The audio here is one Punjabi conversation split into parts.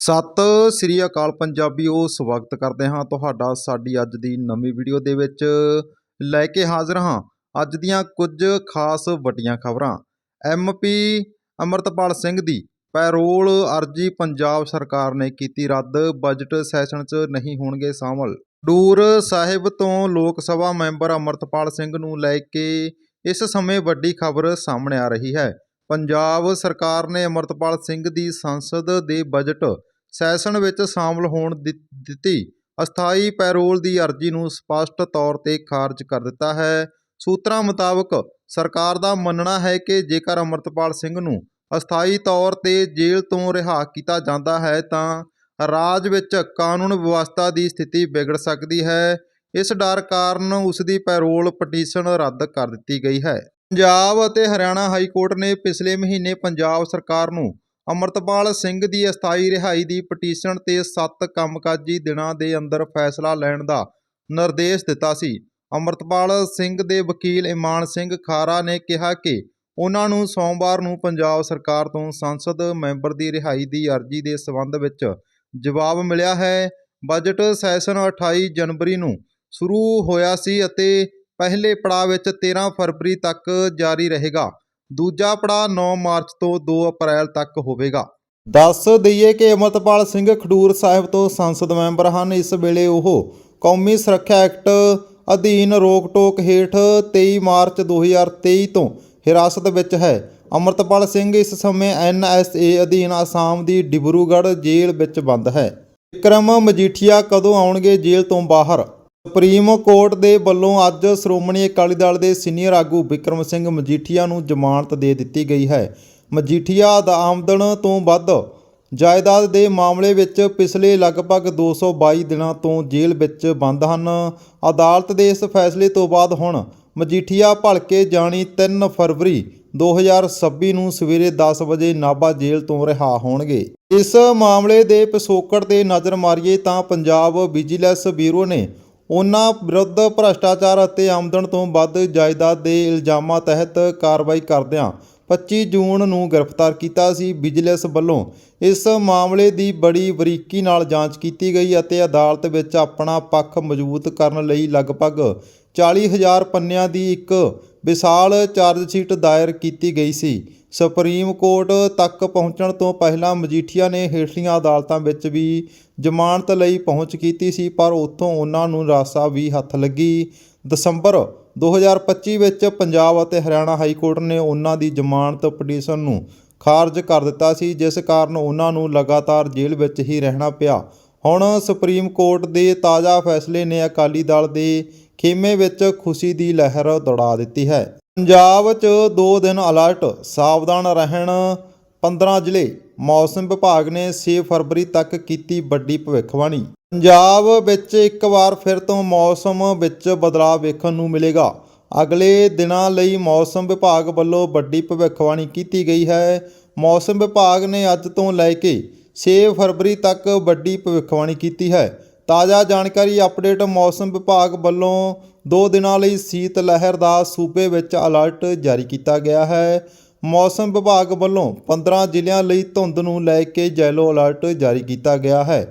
ਸਤਿ ਸ੍ਰੀ ਅਕਾਲ ਪੰਜਾਬੀਓ ਸਵਾਗਤ ਕਰਦੇ ਹਾਂ ਤੁਹਾਡਾ ਸਾਡੀ ਅੱਜ ਦੀ ਨਵੀਂ ਵੀਡੀਓ ਦੇ ਵਿੱਚ ਲੈ ਕੇ ਹਾਜ਼ਰ ਹਾਂ ਅੱਜ ਦੀਆਂ ਕੁਝ ਖਾਸ ਵੱਡੀਆਂ ਖਬਰਾਂ। ਐਮਪੀ ਅਮਰਤਪਾਲ ਸਿੰਘ ਦੀ ਪੈਰੋਲ ਅਰਜੀ ਪੰਜਾਬ ਸਰਕਾਰ ਨੇ ਕੀਤੀ ਰੱਦ, ਬਜਟ ਸੈਸ਼ਨ 'ਚ ਨਹੀਂ ਹੋਣਗੇ ਸ਼ਾਮਲ। ਡੂਰ ਸਾਹਿਬ ਤੋਂ ਲੋਕ ਸਭਾ ਮੈਂਬਰ ਅਮਰਤਪਾਲ ਸਿੰਘ ਨੂੰ ਲੈ ਕੇ ਇਸ ਸਮੇਂ ਵੱਡੀ ਖਬਰ ਸਾਹਮਣੇ ਆ ਰਹੀ ਹੈ। ਪੰਜਾਬ ਸਰਕਾਰ ਨੇ ਅਮਰਤਪਾਲ ਸਿੰਘ ਦੀ ਸੰਸਦ ਦੇ ਬਜਟ ਸੈਸ਼ਨ ਵਿੱਚ ਸ਼ਾਮਲ ਹੋਣ ਦਿੱਤੀ। ਅਸਥਾਈ ਪੈਰੋਲ ਦੀ ਅਰਜ਼ੀ ਨੂੰ ਸਪਸ਼ਟ ਤੌਰ ਤੇ ਖਾਰਜ ਕਰ ਦਿੱਤਾ ਹੈ। ਸੂਤਰਾਂ ਮੁਤਾਬਕ ਸਰਕਾਰ ਦਾ ਮੰਨਣਾ ਹੈ ਕਿ ਜੇਕਰ ਅਮਰਤਪਾਲ ਸਿੰਘ ਨੂੰ ਅਸਥਾਈ ਤੌਰ ਤੇ ਜੇਲ੍ਹ ਤੋਂ ਰਿਹਾ ਕੀਤਾ ਜਾਂਦਾ ਹੈ, ਤਾਂ ਰਾਜ ਵਿੱਚ ਕਾਨੂੰਨ ਵਿਵਸਥਾ ਦੀ ਸਥਿਤੀ ਵਿਗੜ ਸਕਦੀ ਹੈ। ਇਸ ਡਰ ਕਾਰਨ ਉਸ ਦੀ ਪੈਰੋਲ ਪਟੀਸ਼ਨ ਰੱਦ ਕਰ ਦਿੱਤੀ ਗਈ ਹੈ। ਪੰਜਾਬ ਅਤੇ ਹਰਿਆਣਾ ਹਾਈ ਕੋਰਟ ਨੇ ਪਿਛਲੇ ਮਹੀਨੇ ਪੰਜਾਬ ਸਰਕਾਰ ਨੂੰ ਅਮਰਤਪਾਲ ਸਿੰਘ ਦੀ ਅਸਥਾਈ ਰਿਹਾਈ ਦੀ ਪਟੀਸ਼ਨ ਤੇ 7 ਕੰਮਕਾਜੀ ਦਿਨਾਂ ਦੇ ਅੰਦਰ ਫੈਸਲਾ ਲੈਣ ਦਾ ਨਿਰਦੇਸ਼ ਦਿੱਤਾ ਸੀ। ਅਮਰਤਪਾਲ ਸਿੰਘ ਦੇ ਵਕੀਲ ਇਮਾਨ ਸਿੰਘ ਖਾਰਾ ਨੇ ਕਿਹਾ ਕਿ ਉਹਨਾਂ ਨੂੰ ਸੋਮਵਾਰ ਨੂੰ ਪੰਜਾਬ ਸਰਕਾਰ ਤੋਂ ਸੰਸਦ ਮੈਂਬਰ ਦੀ ਰਿਹਾਈ ਦੀ ਅਰਜ਼ੀ ਦੇ ਸਬੰਧ ਵਿੱਚ ਜਵਾਬ ਮਿਲਿਆ ਹੈ। ਬਜਟ ਸੈਸ਼ਨ 28 ਜਨਵਰੀ ਨੂੰ ਸ਼ੁਰੂ ਹੋਇਆ ਸੀ ਅਤੇ ਪਹਿਲੇ ਪੜਾਅ ਵਿੱਚ 13 ਫਰਵਰੀ ਤੱਕ ਜਾਰੀ ਰਹੇਗਾ। ਦੂਜਾ ਪੜਾਅ 9 ਮਾਰਚ ਤੋਂ 2 ਅਪ੍ਰੈਲ ਤੱਕ ਹੋਵੇਗਾ। ਦੱਸ ਦਈਏ ਕਿ ਅਮਰਤਪਾਲ ਸਿੰਘ ਖਡੂਰ ਸਾਹਿਬ ਤੋਂ ਸੰਸਦ ਮੈਂਬਰ ਹਨ। ਇਸ ਵੇਲੇ ਉਹ ਕੌਮੀ ਸੁਰੱਖਿਆ ਐਕਟ ਅਧੀਨ ਰੋਕ-ਟੋਕ ਹੇਠ 23 ਮਾਰਚ 2023 ਤੋਂ ਹਿਰਾਸਤ ਵਿੱਚ ਹੈ। ਅਮਰਤਪਾਲ ਸਿੰਘ ਇਸ ਸਮੇਂ ਐਨਐਸਏ ਅਧੀਨ ਆਸਾਮ ਦੀ ਡਿਬਰੂਗੜ੍ਹ ਜੇਲ੍ਹ ਵਿੱਚ ਬੰਦ ਹੈ। ਵਿਕਰਮ ਮਜੀਠੀਆ ਕਦੋਂ ਆਉਣਗੇ ਜੇਲ੍ਹ ਤੋਂ ਬਾਹਰ? ਸੁਪਰੀਮ ਕੋਰਟ ਦੇ ਵੱਲੋਂ ਅੱਜ ਸ਼੍ਰੋਮਣੀ ਅਕਾਲੀ ਦਲ ਦੇ ਸੀਨੀਅਰ ਆਗੂ ਵਿਕਰਮ ਸਿੰਘ ਮਜੀਠੀਆ ਨੂੰ ਜ਼ਮਾਨਤ ਦੇ ਦਿੱਤੀ ਗਈ ਹੈ। ਮਜੀਠੀਆ ਦਾ ਆਮਦਨ ਤੋਂ ਵੱਧ ਜਾਇਦਾਦ ਦੇ ਮਾਮਲੇ ਵਿੱਚ ਪਿਛਲੇ ਲਗਭਗ 222 ਦਿਨਾਂ ਤੋਂ ਜੇਲ੍ਹ ਵਿੱਚ ਬੰਦ ਹਨ। ਅਦਾਲਤ ਦੇ ਇਸ ਫੈਸਲੇ ਤੋਂ ਬਾਅਦ ਹੁਣ ਮਜੀਠੀਆ ਭਲਕੇ ਜਾਣੀ 3 ਫਰਵਰੀ 2026 ਨੂੰ ਸਵੇਰੇ 10 ਵਜੇ ਨਾਭਾ ਜੇਲ੍ਹ ਤੋਂ ਰਿਹਾ ਹੋਣਗੇ। ਇਸ ਮਾਮਲੇ ਦੇ ਪਿਛੋਕੜ ਤੇ ਨਜ਼ਰ ਮਾਰੀਏ ਤਾਂ ਪੰਜਾਬ ਵਿਜੀਲੈਂਸ ਬਿਊਰੋ ਨੇ ਉਹਨਾਂ ਵਿਰੁੱਧ ਭ੍ਰਸ਼ਟਾਚਾਰ ਅਤੇ ਆਮਦਨ ਤੋਂ ਵੱਧ ਜਾਇਦਾਦ ਦੇ ਇਲਜ਼ਾਮਾਂ ਤਹਿਤ ਕਾਰਵਾਈ ਕਰਦਿਆਂ 25 ਜੂਨ ਨੂੰ ਗ੍ਰਿਫਤਾਰ ਕੀਤਾ ਸੀ ਵਿਜੀਲੈਂਸ ਵੱਲੋਂ। ਇਸ ਮਾਮਲੇ ਦੀ ਬੜੀ ਬਰੀਕੀ ਨਾਲ ਜਾਂਚ ਕੀਤੀ ਗਈ ਅਤੇ ਅਦਾਲਤ ਵਿੱਚ ਆਪਣਾ ਪੱਖ ਮਜ਼ਬੂਤ ਕਰਨ ਲਈ ਲਗਭਗ 40000 ਪੰਨਿਆਂ ਦੀ ਇੱਕ ਵਿਸ਼ਾਲ ਚਾਰਜ ਸ਼ੀਟ ਦਾਇਰ ਕੀਤੀ ਗਈ ਸੀ। ਸੁਪਰੀਮ ਕੋਰਟ ਤੱਕ ਪਹੁੰਚਣ ਤੋਂ ਪਹਿਲਾਂ ਮਜੀਠੀਆ ਨੇ ਹੇਠਲੀਆਂ ਅਦਾਲਤਾਂ ਵਿੱਚ ਵੀ ਜ਼ਮਾਨਤ ਲਈ ਪਹੁੰਚ ਕੀਤੀ ਸੀ, ਪਰ ਉੱਥੋਂ ਉਹਨਾਂ ਨੂੰ ਰਾਸਾ ਵੀ ਹੱਥ ਲੱਗੀ। ਦਸੰਬਰ 2025 ਵਿੱਚ ਪੰਜਾਬ ਅਤੇ ਹਰਿਆਣਾ ਹਾਈ ਕੋਰਟ ਨੇ ਉਹਨਾਂ ਦੀ ਜ਼ਮਾਨਤ ਪਟੀਸ਼ਨ ਨੂੰ ਖਾਰਜ ਕਰ ਦਿੱਤਾ ਸੀ, ਜਿਸ ਕਾਰਨ ਉਹਨਾਂ ਨੂੰ ਲਗਾਤਾਰ ਜੇਲ੍ਹ ਵਿੱਚ ਹੀ ਰਹਿਣਾ ਪਿਆ। ਹੁਣ ਸੁਪਰੀਮ ਕੋਰਟ ਦੇ ਤਾਜ਼ਾ ਫੈਸਲੇ ਨੇ ਅਕਾਲੀ ਦਲ ਦੇ ਖੇਮੇ ਵਿੱਚ ਖੁਸ਼ੀ ਦੀ ਲਹਿਰ ਦੌੜਾ ਦਿੱਤੀ ਹੈ। ਪੰਜਾਬ 'ਚ 2 ਦਿਨ ਅਲਰਟ ਸਾਵਧਾਨ ਰਹਿਣ। 15 ਜ਼ਿਲ੍ਹੇ, ਮੌਸਮ ਵਿਭਾਗ ਨੇ 6 ਫਰਵਰੀ ਤੱਕ ਕੀਤੀ ਵੱਡੀ ਭਵਿੱਖਬਾਣੀ। ਪੰਜਾਬ ਵਿੱਚ ਇੱਕ ਵਾਰ ਫਿਰ ਤੋਂ ਮੌਸਮ ਵਿੱਚ ਬਦਲਾਅ ਵੇਖਣ ਨੂੰ ਮਿਲੇਗਾ। ਅਗਲੇ ਦਿਨਾਂ ਲਈ ਮੌਸਮ ਵਿਭਾਗ ਵੱਲੋਂ ਵੱਡੀ ਭਵਿੱਖਬਾਣੀ ਕੀਤੀ ਗਈ ਹੈ। ਮੌਸਮ ਵਿਭਾਗ ਨੇ ਅੱਜ ਤੋਂ ਲੈ ਕੇ 6 ਫਰਵਰੀ ਤੱਕ ਵੱਡੀ ਭਵਿੱਖਬਾਣੀ ਕੀਤੀ ਹੈ। ਤਾਜ਼ਾ ਜਾਣਕਾਰੀ, ਅਪਡੇਟ ਮੌਸਮ ਵਿਭਾਗ ਵੱਲੋਂ ਦੋ ਦਿਨਾਂ ਲਈ ਸੀਤ ਲਹਿਰ ਦਾ ਸੂਬੇ ਵਿੱਚ ਅਲਰਟ ਜਾਰੀ ਕੀਤਾ ਗਿਆ ਹੈ। ਮੌਸਮ ਵਿਭਾਗ ਵੱਲੋਂ 15 ਜ਼ਿਲ੍ਹਿਆਂ ਲਈ ਧੁੰਦ ਨੂੰ ਲੈ ਕੇ ਯੈਲੋ ਅਲਰਟ ਜਾਰੀ ਕੀਤਾ ਗਿਆ ਹੈ।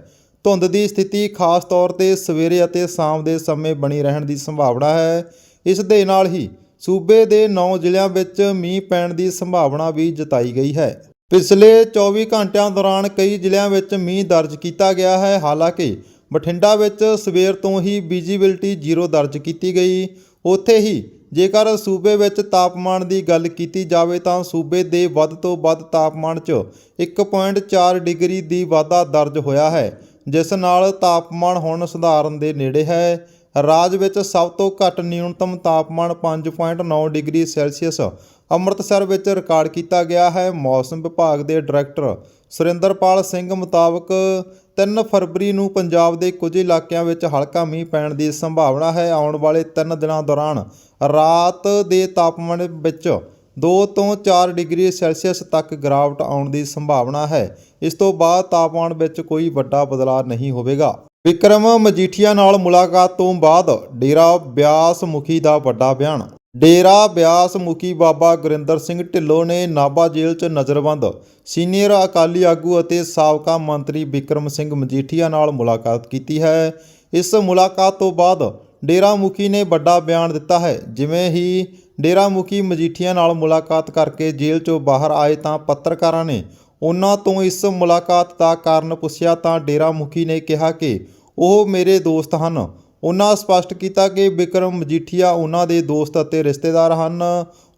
ਧੁੰਦ ਦੀ ਸਥਿਤੀ ਖਾਸ ਤੌਰ ਤੇ ਸਵੇਰੇ ਅਤੇ ਸ਼ਾਮ ਦੇ ਸਮੇਂ ਬਣੀ ਰਹਿਣ ਦੀ ਸੰਭਾਵਨਾ ਹੈ। ਇਸ ਦੇ ਨਾਲ ਹੀ ਸੂਬੇ ਦੇ 9 ਜ਼ਿਲ੍ਹਿਆਂ ਵਿੱਚ ਮੀਂਹ ਪੈਣ ਦੀ ਸੰਭਾਵਨਾ ਵੀ ਜਤਾਈ ਗਈ ਹੈ। ਪਿਛਲੇ 24 ਘੰਟਿਆਂ ਦੌਰਾਨ ਕਈ ਜ਼ਿਲ੍ਹਿਆਂ ਵਿੱਚ ਮੀਂਹ ਦਰਜ ਕੀਤਾ ਗਿਆ ਹੈ। ਹਾਲਾਂਕਿ ਬਠਿੰਡਾ ਵਿੱਚ ਸਵੇਰ ਤੋਂ ਹੀ ਵਿਜੀਬਿਲਟੀ ਜ਼ੀਰੋ ਦਰਜ ਕੀਤੀ ਗਈ। ਉੱਥੇ ਹੀ ਜੇਕਰ ਸੂਬੇ ਵਿੱਚ ਤਾਪਮਾਨ ਦੀ ਗੱਲ ਕੀਤੀ ਜਾਵੇ ਤਾਂ ਸੂਬੇ ਦੇ ਵੱਧ ਤੋਂ ਵੱਧ ਤਾਪਮਾਨ 'ਚ 1.4 ਡਿਗਰੀ ਦੀ ਵਾਧਾ ਦਰਜ ਹੋਇਆ ਹੈ, ਜਿਸ ਨਾਲ ਤਾਪਮਾਨ ਹੁਣ ਸਧਾਰਨ ਦੇ ਨੇੜੇ ਹੈ। ਰਾਜ ਵਿੱਚ ਸਭ ਤੋਂ ਘੱਟ ਨਿਊਨਤਮ ਤਾਪਮਾਨ 5.9 ਡਿਗਰੀ ਸੈਲਸੀਅਸ ਅੰਮ੍ਰਿਤਸਰ ਵਿੱਚ ਰਿਕਾਰਡ ਕੀਤਾ ਗਿਆ ਹੈ। ਮੌਸਮ ਵਿਭਾਗ ਦੇ ਡਾਇਰੈਕਟਰ ਸੁਰਿੰਦਰਪਾਲ ਸਿੰਘ ਮੁਤਾਬਕ 3 ਫਰਵਰੀ ਨੂੰ ਪੰਜਾਬ ਦੇ ਕੁਝ ਇਲਾਕਿਆਂ ਵਿੱਚ ਹਲਕਾ ਮੀਂਹ ਪੈਣ ਦੀ ਸੰਭਾਵਨਾ ਹੈ। ਆਉਣ ਵਾਲੇ 3 ਦਿਨਾਂ ਦੌਰਾਨ ਰਾਤ ਦੇ ਤਾਪਮਾਨ ਵਿੱਚ 2 ਤੋਂ 4 ਡਿਗਰੀ ਸੈਲਸੀਅਸ ਤੱਕ ਗਿਰਾਵਟ ਆਉਣ ਦੀ ਸੰਭਾਵਨਾ ਹੈ। ਇਸ ਤੋਂ ਬਾਅਦ ਤਾਪਮਾਨ ਵਿੱਚ ਕੋਈ ਵੱਡਾ ਬਦਲਾਅ ਨਹੀਂ ਹੋਵੇਗਾ। ਵਿਕਰਮ ਮਜੀਠੀਆ ਨਾਲ ਮੁਲਾਕਾਤ ਤੋਂ ਬਾਅਦ ਡੇਰਾ ਬਿਆਸ ਮੁਖੀ ਦਾ ਵੱਡਾ ਬਿਆਨ। ਡੇਰਾ ਬਿਆਸ ਮੁਖੀ ਬਾਬਾ ਗੁਰਿੰਦਰ ਸਿੰਘ ਢਿੱਲੋਂ ਨੇ ਨਾਭਾ ਜੇਲ੍ਹ 'ਚ ਨਜ਼ਰਬੰਦ ਸੀਨੀਅਰ ਅਕਾਲੀ ਆਗੂ ਅਤੇ ਸਾਬਕਾ ਮੰਤਰੀ ਵਿਕਰਮ ਸਿੰਘ ਮਜੀਠੀਆ ਨਾਲ ਮੁਲਾਕਾਤ ਕੀਤੀ ਹੈ। ਇਸ ਮੁਲਾਕਾਤ ਤੋਂ ਬਾਅਦ ਡੇਰਾ ਮੁਖੀ ਨੇ ਵੱਡਾ ਬਿਆਨ ਦਿੱਤਾ ਹੈ। ਜਿਵੇਂ ਹੀ ਡੇਰਾ ਮੁਖੀ ਮਜੀਠੀਆ ਨਾਲ ਮੁਲਾਕਾਤ ਕਰਕੇ ਜੇਲ੍ਹ 'ਚੋਂ ਬਾਹਰ ਆਏ ਤਾਂ ਪੱਤਰਕਾਰਾਂ ਨੇ ਉਹਨਾਂ ਤੋਂ ਇਸ ਮੁਲਾਕਾਤ ਦਾ ਕਾਰਨ ਪੁੱਛਿਆ ਤਾਂ ਡੇਰਾ ਮੁਖੀ ਨੇ ਕਿਹਾ ਕਿ ਉਹ ਮੇਰੇ ਦੋਸਤ ਹਨ। ਉਹਨਾਂ ਸਪਸ਼ਟ ਕੀਤਾ ਕਿ ਵਿਕਰਮ ਮਜੀਠੀਆ ਉਹਨਾਂ ਦੇ ਦੋਸਤ ਅਤੇ ਰਿਸ਼ਤੇਦਾਰ ਹਨ।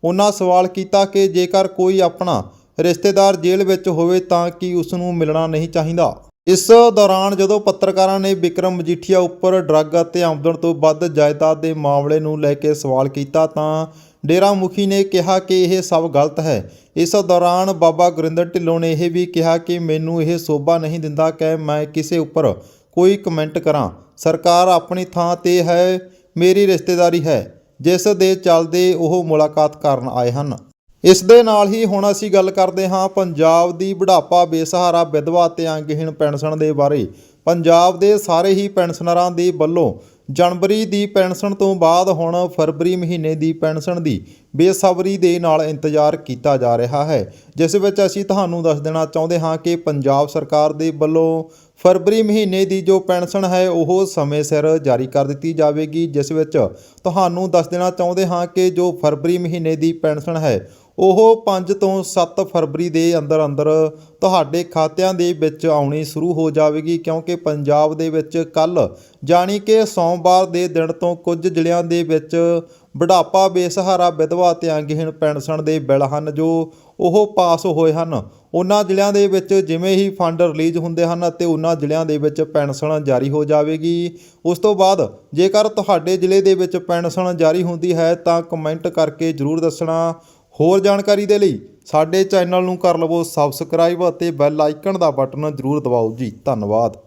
ਉਹਨਾਂ ਸਵਾਲ ਕੀਤਾ ਕਿ ਜੇਕਰ ਕੋਈ ਆਪਣਾ ਰਿਸ਼ਤੇਦਾਰ ਜੇਲ੍ਹ ਵਿੱਚ ਹੋਵੇ ਤਾਂ ਕੀ ਉਸ ਨੂੰ ਮਿਲਣਾ ਨਹੀਂ ਚਾਹੀਦਾ। ਇਸ ਦੌਰਾਨ ਜਦੋਂ ਪੱਤਰਕਾਰਾਂ ਨੇ ਵਿਕਰਮ ਮਜੀਠੀਆ ਉੱਪਰ ਡਰੱਗ ਅਤੇ ਆਮਦਨ ਤੋਂ ਵੱਧ ਜਾਇਦਾਦ ਦੇ ਮਾਮਲੇ ਨੂੰ ਲੈ ਕੇ ਸਵਾਲ ਕੀਤਾ ਤਾਂ ਡੇਰਾ ਮੁਖੀ ਨੇ ਕਿਹਾ ਕਿ ਇਹ ਸਭ ਗਲਤ ਹੈ। ਇਸ ਦੌਰਾਨ ਬਾਬਾ ਗੁਰਿੰਦਰ ਢਿੱਲੋਂ ਨੇ ਇਹ ਵੀ ਕਿਹਾ ਕਿ ਮੈਨੂੰ ਇਹ ਸੋਭਾ ਨਹੀਂ ਦਿੰਦਾ ਕਿ ਮੈਂ ਕਿਸੇ ਉੱਪਰ ਕੋਈ ਕਮੈਂਟ ਕਰਾਂ। ਸਰਕਾਰ ਆਪਣੀ ਥਾਂ ਤੇ ਹੈ, ਮੇਰੀ ਰਿਸ਼ਤੇਦਾਰੀ ਹੈ, ਜਿਸ ਦੇ ਚੱਲਦੇ ਉਹ ਮੁਲਾਕਾਤ ਕਰਨ ਆਏ ਹਨ। ਇਸ ਦੇ ਨਾਲ ਹੀ ਹੁਣ ਅਸੀਂ ਗੱਲ ਕਰਦੇ ਹਾਂ ਪੰਜਾਬ ਦੀ ਬੁਢਾਪਾ, ਬੇਸਹਾਰਾ, ਵਿਧਵਾ ਤੇ ਅੰਗਹੀਣ ਪੈਨਸ਼ਨ ਦੇ ਬਾਰੇ। ਪੰਜਾਬ ਦੇ ਸਾਰੇ ਹੀ ਪੈਨਸ਼ਨਰਾਂ ਦੇ ਵੱਲੋਂ ਜਨਵਰੀ ਦੀ ਪੈਨਸ਼ਨ ਤੋਂ ਬਾਅਦ ਹੁਣ ਫਰਵਰੀ ਮਹੀਨੇ ਦੀ ਪੈਨਸ਼ਨ ਦੀ ਬੇਸਬਰੀ ਦੇ ਨਾਲ ਇੰਤਜ਼ਾਰ ਕੀਤਾ ਜਾ ਰਿਹਾ ਹੈ, ਜਿਸ ਵਿੱਚ ਅਸੀਂ ਤੁਹਾਨੂੰ ਦੱਸ ਦੇਣਾ ਚਾਹੁੰਦੇ ਹਾਂ ਕਿ ਪੰਜਾਬ ਸਰਕਾਰ ਦੇ ਵੱਲੋਂ ਫਰਵਰੀ ਮਹੀਨੇ ਦੀ ਜੋ ਪੈਨਸ਼ਨ ਹੈ, ਉਹ ਸਮੇਂ ਸਿਰ ਜਾਰੀ ਕਰ ਦਿੱਤੀ ਜਾਵੇਗੀ, ਜਿਸ ਵਿੱਚ ਤੁਹਾਨੂੰ ਦੱਸ ਦੇਣਾ ਚਾਹੁੰਦੇ ਹਾਂ ਕਿ ਜੋ ਫਰਵਰੀ ਮਹੀਨੇ ਦੀ ਪੈਨਸ਼ਨ ਹੈ ਉਹ 5 ਤੋਂ 7 ਫਰਵਰੀ ਦੇ ਅੰਦਰ ਅੰਦਰ ਤੁਹਾਡੇ ਖਾਤਿਆਂ ਦੇ ਵਿੱਚ ਆਉਣੀ ਸ਼ੁਰੂ ਹੋ ਜਾਵੇਗੀ, ਕਿਉਂਕਿ ਪੰਜਾਬ ਦੇ ਵਿੱਚ ਕੱਲ ਜਾਣੀ ਕਿ ਸੋਮਵਾਰ ਦੇ ਦਿਨ ਤੋਂ ਕੁਝ ਜ਼ਿਲ੍ਹਿਆਂ ਦੇ ਵਿੱਚ ਬੁਢਾਪਾ, ਬੇਸਹਾਰਾ, ਵਿਧਵਾ ਤੇ ਅੰਗਹੀਣ ਪੈਨਸ਼ਨ ਦੇ ਬਿੱਲ ਹਨ ਜੋ ਉਹ ਪਾਸ ਹੋਏ ਹਨ। ਉਹਨਾਂ ਜ਼ਿਲ੍ਹਿਆਂ ਦੇ ਵਿੱਚ ਜਿਵੇਂ ਹੀ ਫੰਡ ਰਿਲੀਜ਼ ਹੁੰਦੇ ਹਨ ਅਤੇ ਉਹਨਾਂ ਜ਼ਿਲ੍ਹਿਆਂ ਦੇ ਵਿੱਚ ਪੈਨਸ਼ਨ ਜਾਰੀ ਹੋ ਜਾਵੇਗੀ। ਉਸ ਤੋਂ ਬਾਅਦ ਜੇਕਰ ਤੁਹਾਡੇ ਜ਼ਿਲ੍ਹੇ ਦੇ ਵਿੱਚ ਪੈਨਸ਼ਨ ਜਾਰੀ ਹੁੰਦੀ ਹੈ ਤਾਂ ਕਮੈਂਟ ਕਰਕੇ ਜ਼ਰੂਰ ਦੱਸਣਾ। ਹੋਰ ਜਾਣਕਾਰੀ ਦੇ ਲਈ ਸਾਡੇ ਚੈਨਲ ਨੂੰ ਕਰ ਲਵੋ ਸਬਸਕ੍ਰਾਈਬ ਅਤੇ ਬੈਲ ਆਈਕਨ ਦਾ ਬਟਨ ਜ਼ਰੂਰ ਦਬਾਓ ਜੀ। ਧੰਨਵਾਦ।